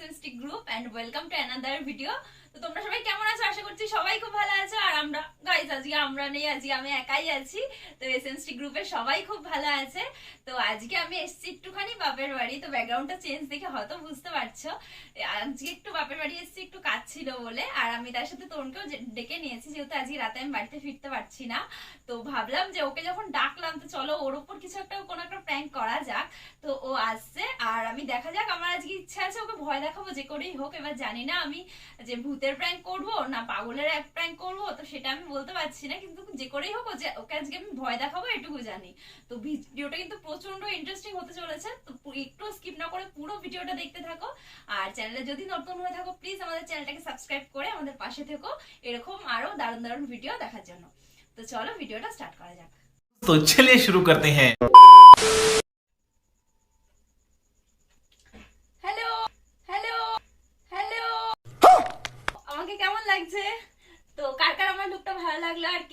Hour channel এসএনসটি group and welcome to another video তো তোমরা সবাই কেমন আছো? আশা করছি সবাই খুব ভালো আছো। আর আমরা গাইস আজকে আমরা নেই, আজকে আমি একাই আছি। তো এসএনসটি গ্রুপের সবাই খুব ভালো আছে। তো আজকে আমি এসেছি একটুখানি বাপের বাড়ি। তো ব্যাকগ্রাউন্ডটা চেঞ্জ দেখে হয়তো বুঝতে পারছ। আজকে একটু বাপের বাড়ি এসেছি, একটু কাজ ছিল বলে। আর আমি তার সাথে তরুণকেও যে- ডেকে নিয়েছি, যেহেতু আজকে রাতে আমি বাড়িতে ফিরতে পারছি না। তো ভাবলাম যে ওকে যখন ডাকলাম, তো চলো ওর উপর কিছু একটা, কোনো একটা প্র্যাঙ্ক করা যাক। তো ও আসছে, আর আমি দেখা যাক, আমার আজকে ইচ্ছা আছে ওকে ভয় দেখাবো, যে করেই হোক, এবার জানি না আমি যে ভূতের নিজের প্র্যাঙ্ক করব, না পাগলের এক প্র্যাঙ্ক করব, তো সেটা আমি বলতে পারছি না, কিন্তু যে করেই হোক যে ওকে আজকে আমি ভয় দেখাবো, এটুকু জানি। তো ভিডিওটা কিন্তু প্রচণ্ড ইন্টারেস্টিং হতে চলেছে, তো একটু স্কিপ না করে পুরো ভিডিওটা দেখতে থাকো। আর চ্যানেলে যদি নতুন হয়ে থাকো প্লিজ আমাদের চ্যানেলটাকে সাবস্ক্রাইব করে আমাদের পাশে থেকো, এরকম আরও দারুণ দারুণ ভিডিও দেখার জন্য। তো চলো, ভিডিওটা স্টার্ট করা যাক। তো চলে শুরু করতে হ্যাঁ।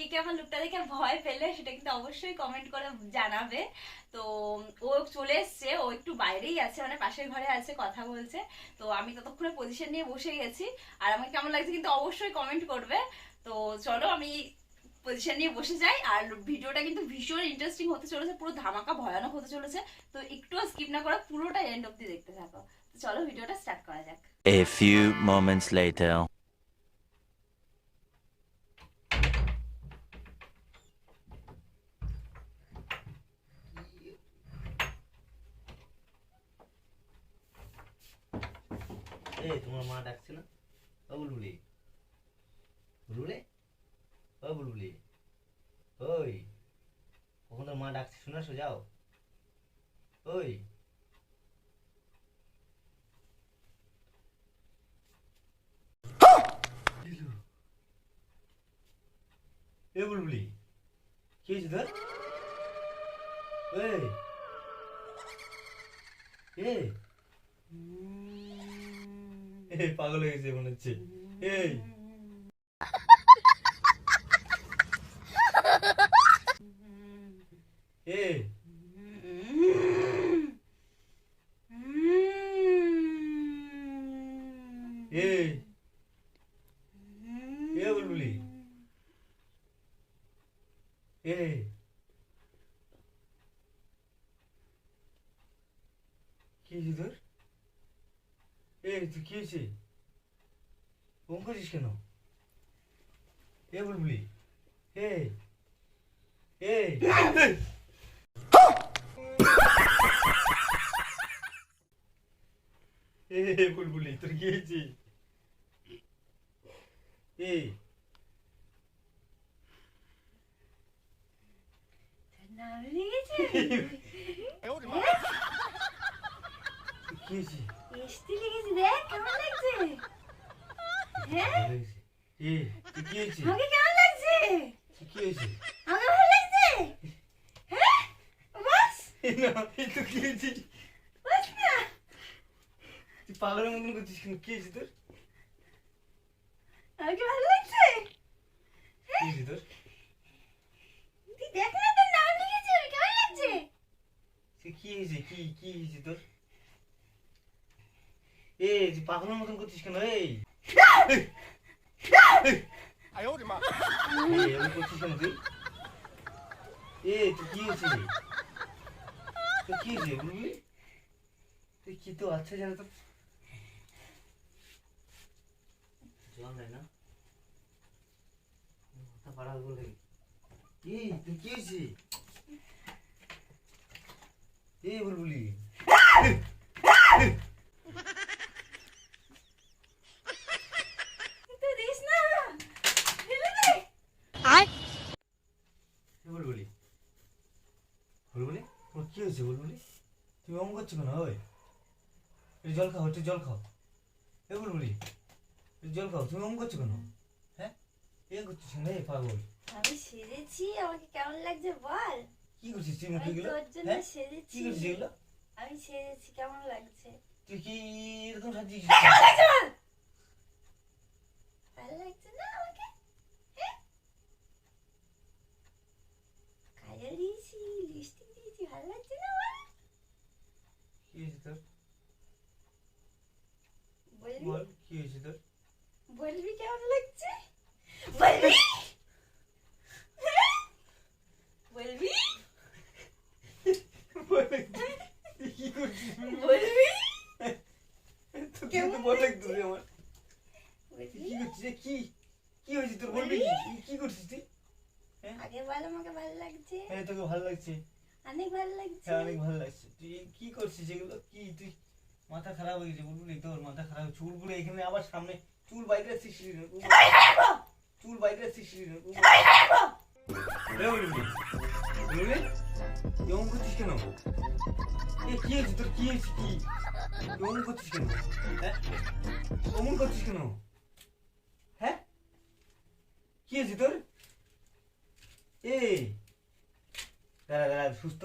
কে আমার লুকটা দেখে ভয় পেলে, সেটা কিন্তু অবশ্যই কমেন্ট করে জানাবে। তো, ও চলে এসছে, ও একটু বাইরেই আছে মানে পাশের ঘরে আছে, কথা বলছে। তো আমি ততক্ষণে পজিশন নিয়ে বসে গেছি। আর আমাকে কেমন লাগছে কিন্তু অবশ্যই কমেন্ট করবে। তো চলো, আমি পজিশন নিয়ে বসে যাই। আর ভিডিওটা কিন্তু ভীষণ ইন্টারেস্টিং হতে চলেছে, পুরো ধামাকা ভয়ানক হতে চলেছে। তো একটু স্কিপ না করা পুরোটা এন্ড অব্দি দেখতে থাকো। চলো, ভিডিওটা স্টার্ট করা যাক। A few moments later. এই তোমার মা ডাকছে না? ও বুলবুলি। বুলবুলি? ওই, কখন মা ডাকছে শুনে যাও। ওই। এ বুলবুলি, কি হয়েছে তোর? এই এই পাগল হয়ে গেছে মনে হচ্ছে। এই। এই কি হয়েছে তোর এই তুই কি হয়েছে ওম করছিস কেন এ বুলবুলি এই এই এ বুলবুলি তোর কি হয়েছে এই নাম লেগেছে তোর কি হয়েছে এসতে লেগেছে দেখ কেমন লাগছে হ্যাঁ ভালো হয়েছে এ তুই কি হয়েছে আমাকে কেমন লাগছে তুই কি হয়েছে আমাকে ভালো লাগছে হ্যাঁ বাস এ না এ তো কি হয়েছে বাস না তুই পাগলের মতন করছিস কেন কি হয়েছে তোর আমাকে ভালো লাগছে কি হয়েছে তোর তুই দেখ না তোর নাম লিখেছে কেমন লাগছে সে কি হয়েছে কি কি হয়েছে তোর এ তুই পাগলের মতন করছিস কেন এই এই, করছিস কেন তুই এ তুই কি হয়েছে তোর কি হয়েছে বুঝলি তুই কি তো আচ্ছা জানো তো জল নেই না মাথা পাড়া বলে এই তুই কি হয়েছে এই বুলবুলি তুই দিস না ফেলে দে এই বুলবুলি বুলবুলি তোমার কি হয়েছে বুলবুলি তুমি অম করছ কেন? ওই। একটু জল খাও একটু জল খাও। এ বুলবুলি একটু জল খাও। তুমি অম করছ কেন? হ্যাঁ? এ করছিস কেন? এই পাগল। আমি সেজেছি আমাকে কেমন লাগছে বল? কি করছিস তুই মুখে গেলো হ্যাঁ? কি করছিস এগুলো? আমি সেজেছি কেমন লাগছে? তুই কি এরকম বল? ভালো লাগছে না আমাকে হ্যাঁ? কাজল দিয়েছি লিপস্টিক দিয়েছি ভালো লাগছে না বল কি হয়েছে তোর বল কি হয়েছে তোর? বলবি কেমন লাগছে? বলবি? হ্যাঁ? বলবি? বলবি বল রে আমার। কি করছিস কি? কি হয়েছে তোর? বলবি কি করছিস তুই? আগে বল আমাকে ভালো লাগছে। হ্যাঁ তোকে ভালো লাগছে। অনেক ভালো লাগছে। হ্যাঁ অনেক ভালো লাগছে। তুই কি করছিস এগুলো? কি তুই মাথা খারাপ হয়ে গেছে বুঝলি তোর মাথা খারাপ চুলগুলো এখানে আবার সামনে চুল বাইরে আসছিস চুল বাইরে এমন করছিস কেন? এ কি হয়েছে তোর? কি হয়েছে? কি? এমন করছিস কেন? হ্যাঁ? অমন করছিস কেন? হ্যাঁ? কি হয়েছে তোর? এই দাঁড়া দাঁড়া সুস্থ।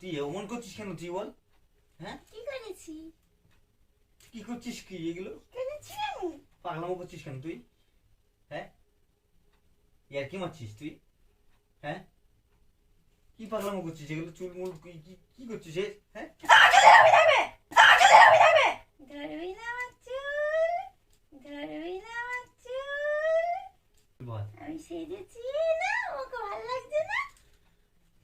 তুই এমন করছিস কেন? তুই বল। হ্যাঁ? কি করেছি? কি করছিস কি এগুলো? পাগলামো করছিস কেন তুই? হ্যাঁ? ইয়ার কি মারছিস তুই? হ্যাঁ? কি পাগলামো করছিস? এগুলো চুল মুল কি কি- করছিস? হ্যাঁ? আমি সেজেছি না আমাকে ভালো লাগছে না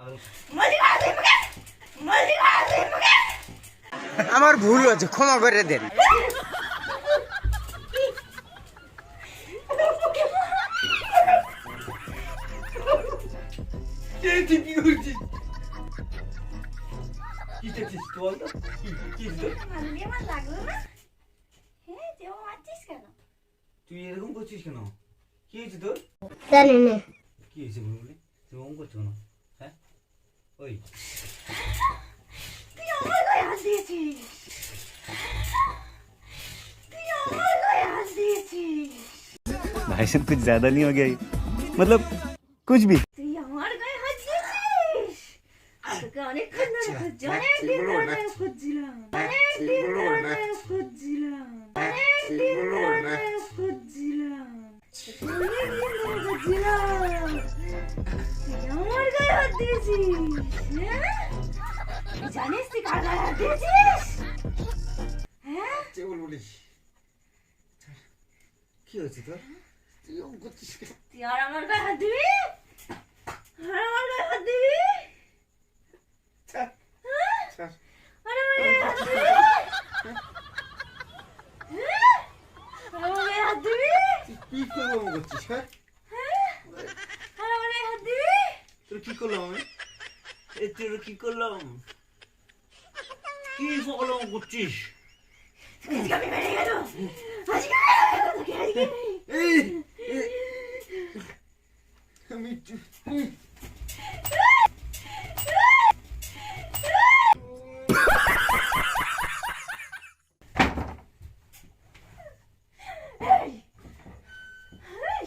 কেন আমার ভুল হয়েছে ক্ষমা করে দেন। এই তুই কি করছিস কি করছিস তুই কি হয়েছে তোর? মারলি না। কেন এরকম কেন কি হয়েছে তুই ওম করছ কেন? ওই তুই আমার গায়ে হাত দিয়েছিস তুই আমার গায়ে হাত দিয়েছিস भाई साहब कुछ ज्यादा नहीं हो गया ये? मतलब कुछ भी তুই আমার গায়ে হাত দিয়েছিস তোকে অনেকক্ষণ ধরে খুঁজছি অনেকদিন ধরে খুঁজছিলাম অনেকদিন ধরে জানিস তুই কার গায়ে হাত দিয়েছিস? হ্যাঁ? কে বুলবুলি কি হয়েছে তোর? তুই আমার গায়ে হাত দিবি আর আমার গায়ে হাত দিবি ছাড়, হ্যাঁ? ছাড়। আর আমার গায়ে হাত দিবি হ্যাঁ? আর আমার গায়ে হাত দিবি তুই কি করে ওম করছিস হ্যাঁ হ্যাঁ? আর আমার গায়ে হাত দিবি তোর কি করলাম আমি এ তোর কি করলাম কি সকল ওম করছিস আজকে আমি বেড়ে গেল আজকে বেড়ে গেল তোকে আজকে এই এই, আমি তু- হুম। এই! এই!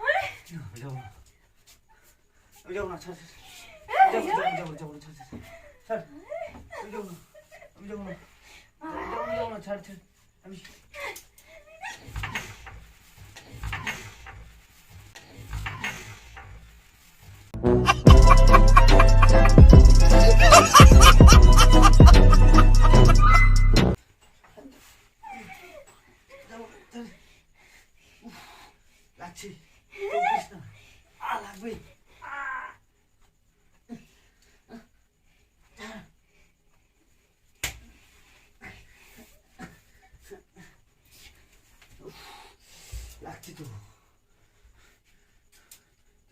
আরে! আমি যাব না আমি যাব না ছাড় ছাড়। এই! যাব যাব যাব যাব ছাড় ছাড় ছাড় আমি যাব না আমি যাব না আমি যাব না ছাড় ছাড় আমি যাব, ছাড়। উফ, লাগছে চলছিস না আ লাগবে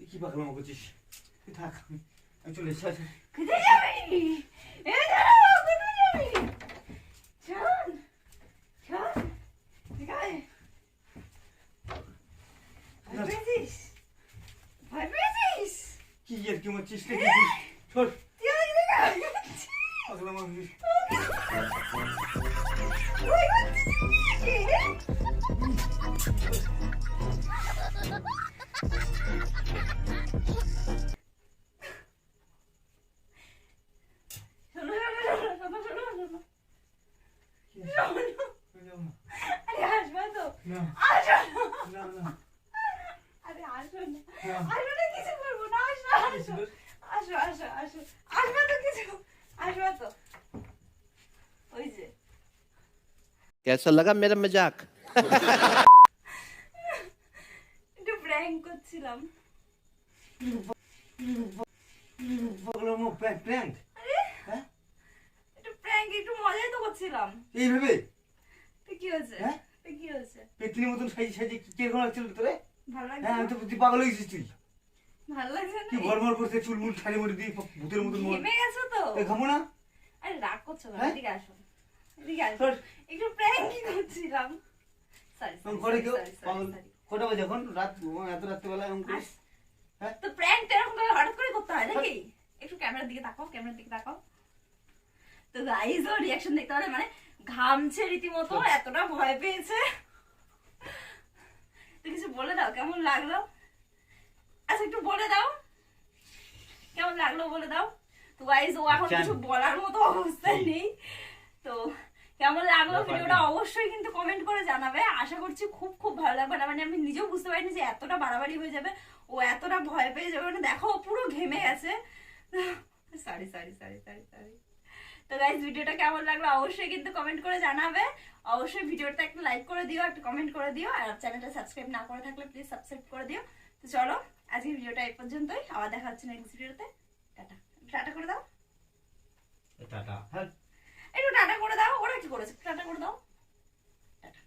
কি পাগলামো করছিস তুই থাক আমি- আমি চলে এসেছি আচ্ছা। কোথায় যাবি এই দাঁড়াও কোথায় যাবি শোন শোন ঠিক আছে ভয় পেয়েছিস ভয় পেয়েছিস কি আর কি মারছিস রে কি ছোট তুই कैसा लगा मेरा मजाक একটু প্র্যাঙ্ক করছিলাম পাগলামো প্র্যাঙ্ক প্র্যাঙ্ক আরে হ্যাঁ? একটু প্র্যাঙ্ক একটু মজাই তো করছিলাম এইভাবে তো কি হয়েছে হ্যাঁ? তো কি হয়েছে পেতনির মতন সাইজ সাইজে কিরকম লাগছিল তোরে ভালো হ্যাঁ লাগছে আমি না? তো তুই পাগল হয়ে গেছিস তুই ভালো লাগছে কি না গড়মড় করতে চুলমুল ঠাড়ি মুড়ি দিয়ে ভূতের মতন মন ঘেমে গেছো তো এ ঘামো না আরে রাগ করছো না হ্যাঁ? এদিকে আসো এদিকে আসো সর। একটু প্র্যাঙ্কই করছিলাম সরি করে কেউ কটা বাজে এখন? রাত এত রাত্রিবেলা এরকম করিস? হ্যাঁ? তো প্র্যাঙ্ক এরকম করে হঠাৎ করে করতে হয় নাকি? একটু ক্যামেরার দিকে তাকাও ক্যামেরার দিকে তাকাও। তো গাইজ ও রিয়াকশন দেখতে পারে মানে ঘামছে রীতিমতো এতটা ভয় পেয়েছে। তো কিছু বলে দাও কেমন লাগল? আচ্ছা একটু বলে দাও। কেমন লাগল বলে দাও? তো গাইজ ও এখন কিছু বলার মতো অবস্থায় নেই। তো কেমন লাগল ভিডিওটা অবশ্যই কিন্তু কমেন্ট করে জানাবে। আশা করছি খুব খুব ভালো লাগবে না। মানে আমি নিজেও বুঝতে পারিনি যে এতটা বাড়াবাড়ি হয়ে যাবে। ও এতটা ভয় পেয়ে যাবে। মানে দেখো পুরো ঘেমে গেছে। Sorry sorry sorry sorry sorry তো গাইজ ভিডিওটা কেমন লাগল অবশ্যই কিন্তু কমেন্ট করে জানাবে। অবশ্যই ভিডিওটা একটা লাইক করে দিও একটা কমেন্ট করে দিও। আর চ্যানেলটা সাবস্ক্রাইব না করে থাকলে প্লিজ সাবস্ক্রাইব করে দিও। তো চলো আজকের ভিডিওটা এই পর্যন্তই। আবার দেখা হচ্ছে নেক্সট ভিডিওতে টাটা। টাটা করে দাও। টাটা। হ্যাঁ। একটু টাটা করে দাও ওরা কি করেছে? টাটা করে দাও। টাটা।